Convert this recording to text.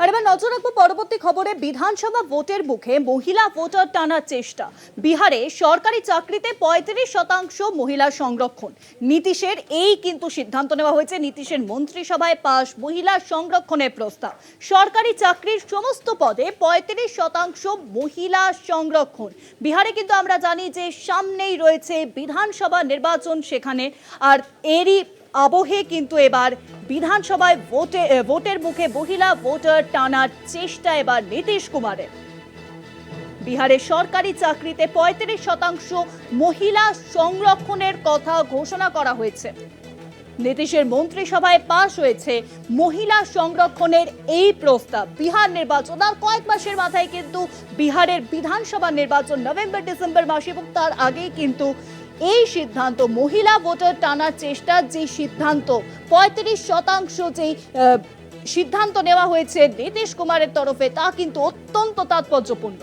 আর এবার নজর রাখব পরবর্তী খবরে, বিধানসভা ভোটের মুখে মহিলা ভোটার টানার চেষ্টা। বিহারে সরকারি চাকরিতে পঁয়ত্রিশ শতাংশ মহিলা সংরক্ষণ। নীতিশের এই কিন্তু সিদ্ধান্ত নেওয়া হয়েছে। নীতিশের মন্ত্রিসভায় পাশ মহিলা সংরক্ষণের প্রস্তাব। সরকারি চাকরির সমস্ত পদে পঁয়ত্রিশ শতাংশ মহিলা সংরক্ষণ। বিহারে কিন্তু আমরা জানি যে সামনেই রয়েছে বিধানসভা নির্বাচন সেখানে। আর এরই আবহে কিন্তু এবার বিধানসভায় ভোটে ভোটের মুখে মহিলা ভোটার টানার চেষ্টা এবার নীতিশ কুমারের। বিহারে সরকারি চাকরিতে পঁয়ত্রিশ শতাংশ মহিলা সংরক্ষণের কথা ঘোষণা করা হয়েছে। নীতিশের মন্ত্রিসভায় পাশ হয়েছে মহিলা সংরক্ষণের এই প্রস্তাব। বিহার নির্বাচন, আর কয়েক মাসের মাথায় কিন্তু বিহারের বিধানসভা নির্বাচন, নভেম্বর, ডিসেম্বর মাসে, এবং তার আগেই কিন্তু এই সিদ্ধান্ত, মহিলা ভোটার টানার চেষ্টা, যে সিদ্ধান্ত, পঁয়ত্রিশ শতাংশ যেই সিদ্ধান্ত নেওয়া হয়েছে নীতিশ কুমারের তরফে, তা কিন্তু অত্যন্ত তাৎপর্যপূর্ণ।